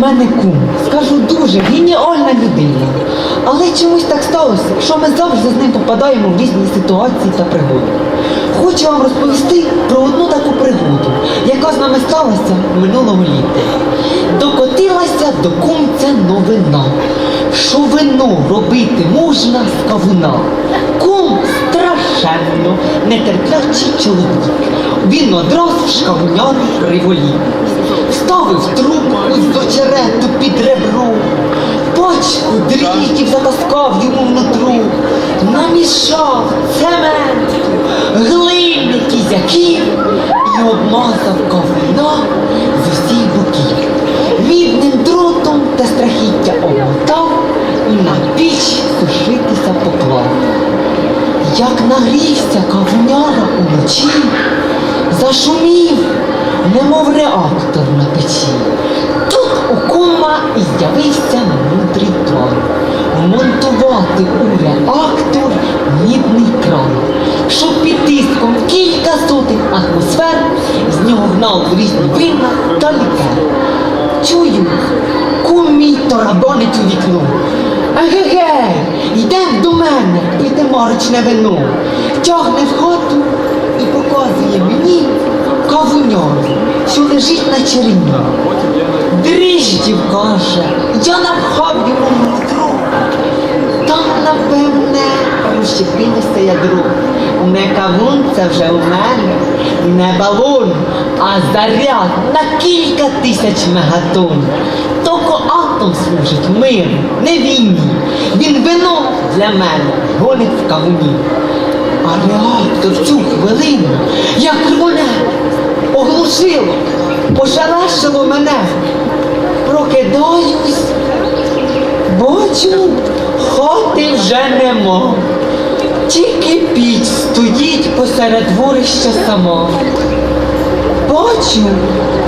мене кум. Скажу дуже геніальна людина. Але чомусь так сталося, що ми завжди з ним попадаємо в різні ситуації та пригоди. Хочу вам розповісти про одну таку пригоду, яка з нами сталася минулого літа. Докотилася до кумця новина, що вино робити можна з кавуна. Кум страшенно нетерплячий чоловік. Він одразу ж кавуняр приволів. Ставив трубку з очерету під ребро, пачку дріждів затаскав йому внутру, намішав цемент, глини кізяків і обмазав кавуна з усіх боків. Мідним дротом та страхіття обмотав і на піч сушитися поклав. Як нагрівся кавуняра уночі, зашумів, немов реактор на печі. Тут у кума і з'явився мудрий план. Вмонтувати у реактор мідний кран, щоб під тиском кілька сотень атмосфер з нього гнав різні вина та лікер. Чую, кум мій тарабанить у вікно. Еге-ге, йдем до мене, пити марочне вино. Тягне в хату і показує мені кавуняр, що лежить на черені. Дріждів каже, я напхав йому нутро. Там, напевне, розщепилося ядро. Не кавун це вже у мене, не балон, а заряд на кілька тисяч мегатон. Тільки атом служить миру, не війні. Він вино для мене гонить в кавуні. А реактор в цю хвилину, як рвоне, оглушило, пошарашило мене. Прокидаюсь, бачу, хати вже нема. Тільки піч стоїть посеред дворища сама. Бачу,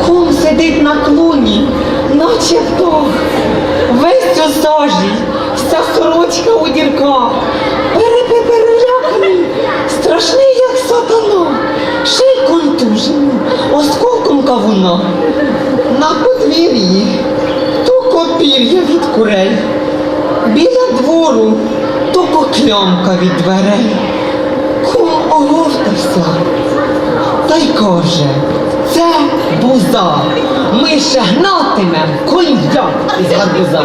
кум сидить на клуні, наче птах, весь у сажі, вся сорочка у дірках, перепепереляканий, осколком. На подвір'ї то копір'я від курей, біля двору то коклямка від дверей. Кум оговтався та й каже, це буза, ми ще гнатимем коньяк із гарбуза.